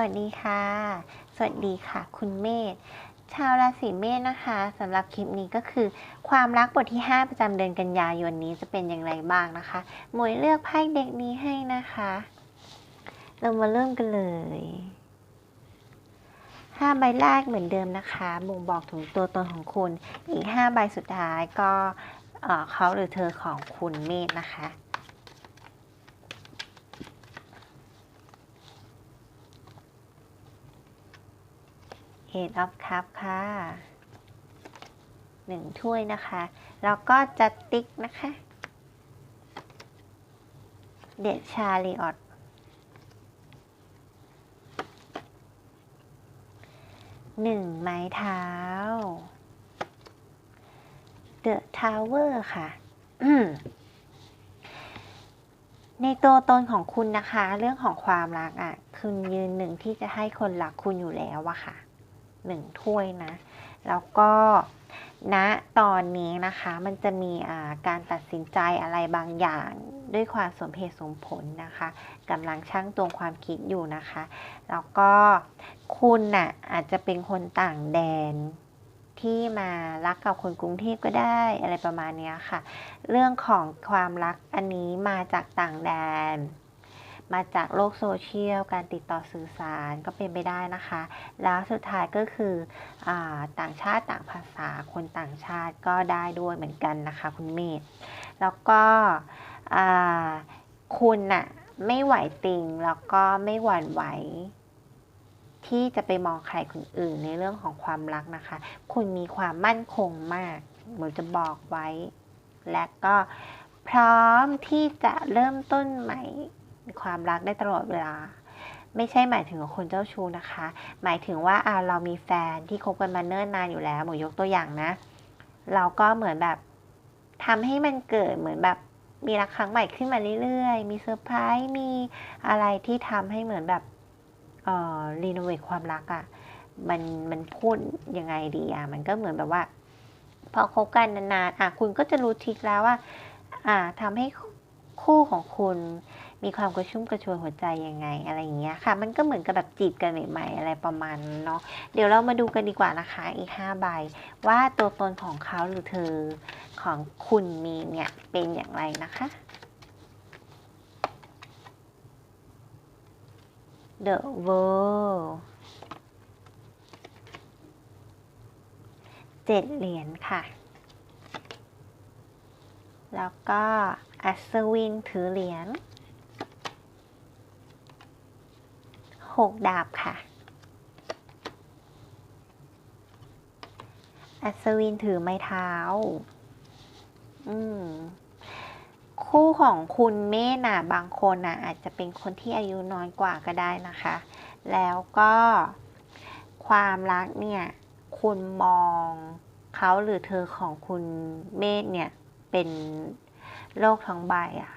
วัสดีค่ะ สวัสดีค่ะ คุณเมธชาวราศีเมษนะคะสำหรับคลิปนี้ก็คือ ความรักบทที่ 5 ประจำเดือนกันยายนนี้จะเป็นอย่างไรบ้างนะคะหมวยเลือกไพ่เด็กนี้ให้นะคะ เรามาเริ่มกันเลยห้าใบแรกเหมือนเดิมนะคะบ่งบอกถึงตัวตนของคุณ อีก 5 ใบสุดท้ายก็เเขาหรือเธอของคุณเมธนะคะ Eight of Cup ค่ะหนึ่งถ้วยนะคะ แล้วก็จะติ๊กนะคะ เด็ดชาลีออตหนึ่งไม้เท้า The Tower ค่ะในตัวตนของคุณนะคะ เรื่องของความรักอะ คุณยืนหนึ่งที่จะให้คนรักคุณอยู่แล้วอะค่ะ หนึ่งถ้วยนะ แล้วก็ณตอนนี้นะคะมันจะมีการตัดสินใจอะไรบางอย่างด้วยความสมเหตุสมผลนะคะกำลังชั่งตวงความคิดอยู่นะคะ แล้วก็คุณน่ะอาจจะเป็นคนต่างแดนที่มารักกับคนกรุงเทพก็ได้อะไรประมาณนี้ค่ะ เรื่องของความรักอันนี้มาจากต่างแดน มาจากโลกโซเชียล การติดต่อสื่อสารก็เป็นไปได้นะคะ แล้วสุดท้ายก็คืออต่างชาติต่างภาษาคนต่างชาติก็ได้ด้วยเหมือนกันนะคะ คุณเมธแล้วก็คุณน่ะไม่ไหวติงแล้วก็ไม่หวั่นไหวที่จะไปมองใครคนอื่นในเรื่องของความรักนะคะ คุณมีความมั่นคงมากเหมือนจะบอกไว้ และก็พร้อมที่จะเริ่มต้นใหม่ ความรักได้ตลอดเวลา ไม่ใช่หมายถึงคนเจ้าชู้นะคะ หมายถึงว่าอาเรามีแฟนที่คบกันมาเนิ่นนานอยู่แล้วหมูยกตัวอย่างนะ เราก็เหมือนแบบทำให้มันเกิดเหมือนแบบมีรักครั้งใหม่ขึ้นมาเรื่อยๆ มีเซอร์ไพรส์มีอะไรที่ทำให้เหมือนแบบเอ่อรีโนเวทความรักอะ่ะมันมันพูดยังไงดีอะ่ะมันก็เหมือนแบบว่า พอคบกันนานๆอะคุณก็จะรู้ทิกแล้วว่า อ่าทำให้คู่ของคุณ มีความกระชุ่มกระชวยหัวใจยังไงอะไรอย่างเงี้ยค่ะ มันก็เหมือนกับแบบจีบกันใหม่ๆอะไรประมาณเนาะเดี๋ยวเรามาดูกันดีกว่านะคะอีก5ใบว่าตัวตนของเขาหรือเธอของคุณมีเนี่ยเป็นอย่างไรนะคะ The World เจ็ดเหรียญค่ะ แล้วก็อัศวินถือเหรียญ หกดาบค่ะ อัศวินถือไม้เท้า อืม คู่ของคุณเมธน่ะ บางคนน่ะ อาจจะเป็นคนที่อายุน้อยกว่าก็ได้นะคะ แล้วก็ความรักเนี่ย คุณมองเขาหรือเธอของคุณเมธเนี่ย เป็นโลกทั้งใบอะ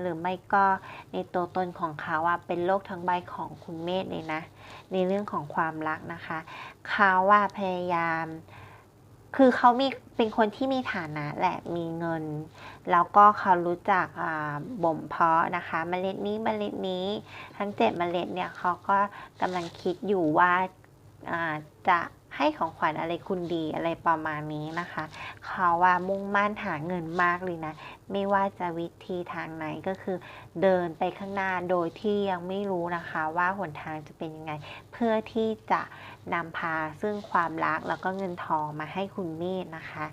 หรือไม่ก็ในตัวตนของเขาอะเป็นโลกทั้งใบของคุณเมธเลยนะ ในเรื่องของความรักนะคะ เขาว่าพยายาม คือเขามีเป็นคนที่มีฐานะแหละมีเงิน แล้วก็เขารู้จักอ่าบ่มเพาะนะคะเมล็ดนี้เมล็ดนี้ทั้งเจ็ดเมล็ดเนี่ยเขาก็กำลังคิดอยู่ว่าอ่าจะ ให้ของขวัญอะไรคุณดีอะไรประมาณนี้นะคะ เขาว่ามุ่งมั่นหาเงินมากเลยนะ ไม่ว่าจะวิธีทางไหนก็คือ เดินไปข้างหน้าโดยที่ยังไม่รู้นะคะว่าหนทางจะเป็นยังไง เพื่อที่จะนำพาซึ่งความรักแล้วก็เงินทองมาให้คุณเมธนะคะ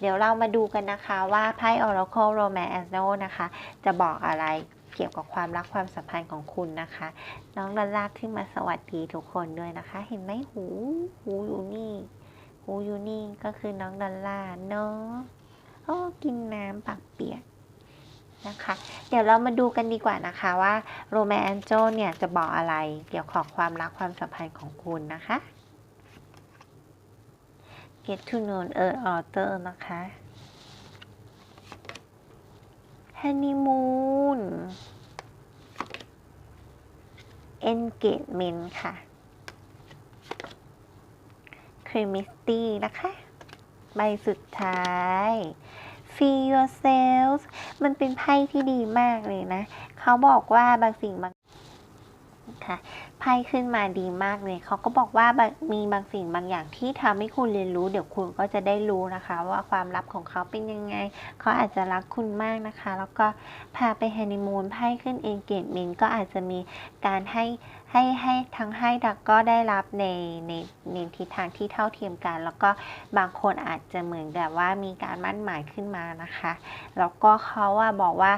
เดี๋ยวเรามาดูกันนะคะว่าไพ่ Oracle Romance นะคะ จะบอกอะไร เกี่ยวกับความรักความสัมพันธ์ของคุณนะคะ น้องดอลลาร์ขึ้นมาสวัสดีทุกคนด้วยนะคะ เห็นไหมหูหูอยู่นี่หูอยู่นี่ก็คือน้องดอลลาเนาะโอ้กินน้ำปากเปียกนะคะ เดี๋ยวเรามาดูกันดีกว่านะคะว่าโรแมนโจเนี่ยจะบอกอะไรเกี่ยวกับความรักความสัมพันธ์ของคุณนะคะ Get to know a author นะคะ ฮันนีมูน เอนเกจเมนต์ค่ะครีมิสตี้นะคะ ใบสุดท้าย Feel yourself มันเป็นไพ่ที่ดีมากเลยนะ เขาบอกว่าบางสิ่งบาง คะไพ่ขึ้นมาดีมากเลย เขาก็บอกว่ามีบางสิ่งบางอย่างที่ทำให้คุณเรียนรู้ เดี๋ยวคุณก็จะได้รู้นะคะ ว่าความลับของเขาเป็นยังไง เขาอาจจะรักคุณมากนะคะ แล้วก็พาไปฮันนีมูนไพ่ขึ้นเองเกตเมนก็อาจจะมีการให้ ให้ให้ทั้งให้ดักก็ได้รับในในในทิศทางที่เท่าเทียมกัน แล้วก็บางคนอาจจะเหมือนแบบว่ามีการมั่นหมายขึ้นมานะคะ แล้วก็เขาว่าบอกว่า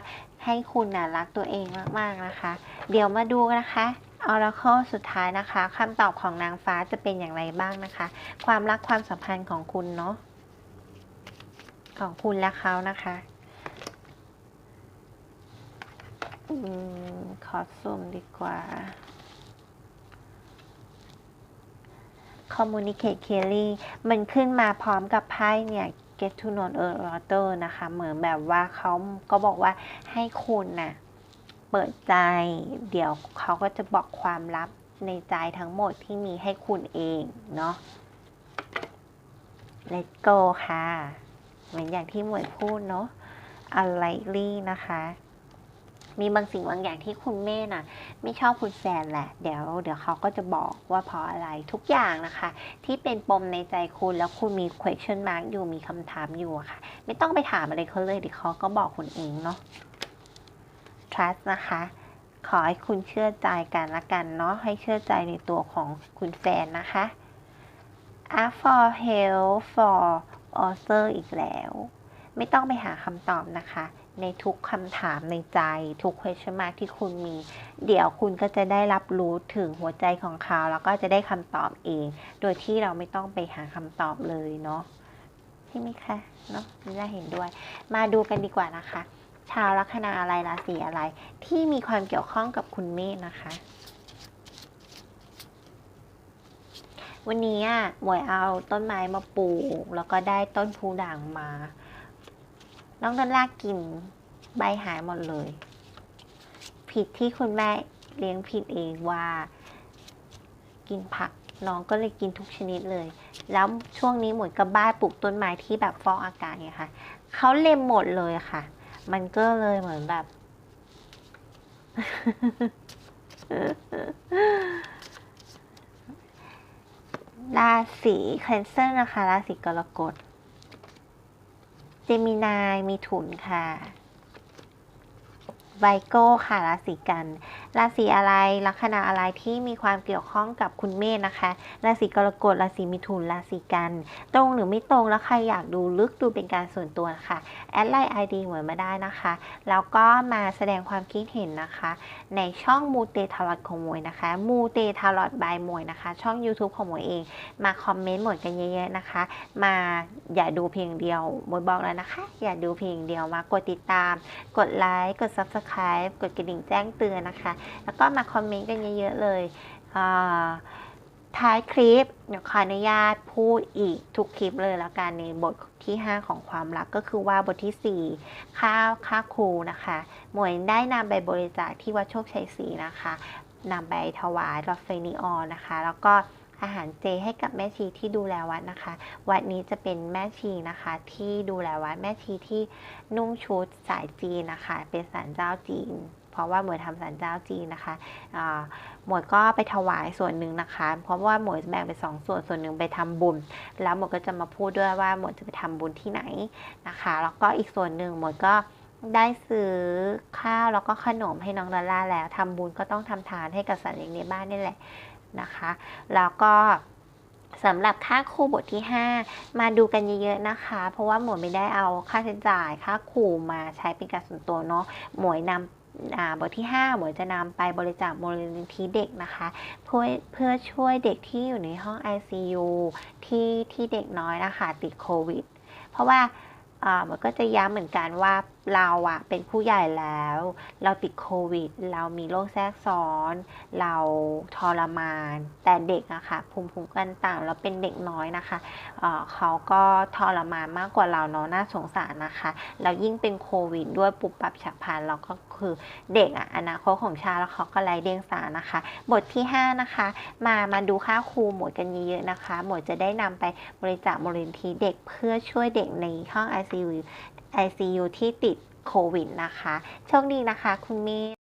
ให้คุณนะรักตัวเองมากๆนะคะ เดี๋ยวมาดูนะคะออราเคิลสุดท้ายนะคะคำตอบของนางฟ้าจะเป็นอย่างไรบ้างนะคะ ความรักความสัมพันธ์ของคุณเนาะของคุณและเขานะคะอืมขอซูมดีกว่า communicate clearly มันขึ้นมาพร้อมกับไพ่เนี่ย get to know a other นะคะ เหมือนแบบว่าเขาก็บอกว่าให้คุณน่ะเปิดใจ เดี๋ยวเขาก็จะบอกความลับในใจทั้งหมดที่มีให้คุณเองเนาะ let go ค่ะ เหมือนอย่างที่หมวยพูดเนาะ unlikely นะคะ มีบางสิ่งบางอย่างที่คุณแม่น่ะ ไม่ชอบคุณแฟนแหละ เดี๋ยวเดี๋ยวเขาก็จะบอกว่าเพราะอะไรทุกอย่างนะคะ ที่เป็นปมในใจคุณแล้วคุณมี question mark อยู่มีคำถามอยู่อะค่ะ ไม่ต้องไปถามอะไรเขาเลยเดี๋ยวเขาก็บอกคุณเองเนาะ trust นะคะ ขอให้คุณเชื่อใจกันละกันเนาะให้เชื่อใจในตัวของคุณแฟนนะคะ ask for help for author อีกแล้ว ไม่ต้องไปหาคำตอบนะคะ ในทุกคำถามในใจ ทุก question mark ที่คุณมี เดี๋ยวคุณก็จะได้รับรู้ถึงหัวใจของเขา แล้วก็จะได้คำตอบเอง โดยที่เราไม่ต้องไปหาคำตอบเลยเนาะใช่ไหมคะเนาะน่าเห็นด้วย มาดูกันดีกว่านะคะ ชาวลัคนาอะไรราศีอะไร ที่มีความเกี่ยวข้องกับคุณเมษนะคะ วันนี้อะหมวยเอาต้นไม้มาปลูก แล้วก็ได้ต้นพูด่างมา น้องต้นลากกินใบหายหมดเลย ผิดที่คุณแม่เลี้ยงผิดเองว่า กินผักน้องก็เลยกินทุกชนิดเลย แล้วช่วงนี้หมวยกับบ้านปลูกต้นไม้ที่แบบฟอกอากาศไงคะเขาเล็มหมดเลยค่ะ มันก็เลยเหมือนแบบ ราศีแคนเซอร์นะคะ ราศีกรกฎ เจมินายมีถุนค่ะไวโก้ค่ะราศีกัน ราศีอะไรลัคนาอะไรที่มีความเกี่ยวข้องกับคุณเมษนะคะ ราศีกรกฎราศีมิถุนราศีกัน ตรงหรือไม่ตรงแล้วใครอยากดูลึกดูเป็นการส่วนตัวนะคะแอดไลน์ไอดีเหมือนมาได้นะคะ แล้วก็มาแสดงความคิดเห็นนะคะ ในช่องมูเตทารอดของหมวยนะคะมูเตทารอดบายหมวยนะคะ ช่อง YouTube ของหมวยเอง มาคอมเมนต์หมวยกันเยอะๆนะคะ มาอย่าดูเพียงเดียวหมวยบอกแล้วนะคะ อย่าดูเพียงเดียวมากดติดตาม กดไลค์กด Subscribe กดกระดิ่งแจ้งเตือนนะคะแล้วก็มาคอมเมนต์กันเยอะๆเลยท้ายคลิปเดี๋ยวขออนุญาตพูดอีกทุกคลิปเลยแล้วกันในบทที่ 5 ของความรักก็คือว่าบทที่ 4 ค่าค่าครูนะคะ หมวยได้นำไปบริจาคที่วัดโชคชัยศรีนะคะนำไปถวายรถไฟนีออนนะคะ แล้วก็อาหารเจให้กับแม่ชีที่ดูแลวัดนะคะ วัดนี้จะเป็นแม่ชีนะคะ ที่ดูแลวัดแม่ชีที่นุ่งชุดสายจีนนะคะ เป็นสารเจ้าจีน เพราะว่าหมวยทำสารเจ้าจีนนะคะหมวยก็ไปถวายส่วนหนึ่งนะคะ เพราะว่าหมวยแบ่งเป็นสองส่วนส่วนหนึ่งไปทำบุญ แล้วหมวยก็จะมาพูดด้วยว่าหมวยจะไปทำบุญที่ไหนนะคะ แล้วก็อีกส่วนหนึ่งหมวยก็ได้ซื้อข้าวแล้วก็ขนมให้น้องดอลล่าแล้วทำบุญก็ต้องทำทานให้กับสัตว์เลี้ยงในบ้านนี่แหละนะคะ แล้วก็สำหรับค่าครูบทที่ 5 มาดูกันเยอะๆนะคะ เพราะว่าหมวยไม่ได้เอาค่าใช้จ่ายค่าครูมาใช้เป็นการส่วนตัวเนาะหมวยนำอ่า บทที่5หมวยจะนำไปบริจาคมูลนิธิเด็กนะคะเพื่อเพื่อช่วยเด็กที่อยู่ในห้อง ICU ที่ที่เด็กน้อยนะคะติดโควิด เพราะว่าอ่ามันก็จะย้ำเหมือนกันว่า เราอะเป็นผู้ใหญ่แล้ว เราติดโควิด เรามีโรคแทรกซ้อน เราทรมาน แต่เด็กอะค่ะภูมิคุ้มกันต่ำแล้วเป็นเด็กน้อยนะคะเเขาก็ทรมานมากกว่าเราเนาะน่าสงสารนะคะแล้วยิ่งเป็นโควิด ด้วยปุบปับฉับพลันเราก็คือเด็กอะอนาคตของชาติแล้วเขาก็ไร้เดียงสานะคะ บทที่ 5 นะคะ มามาดูค่าครูหมวดกันเยอะๆนะคะ หมวดจะได้นำไปบริจาคมูลนิธิเด็กเพื่อช่วยเด็กในห้อง ICU ICU ที่ติดโควิดนะคะ โชคดีนะคะคุณเมย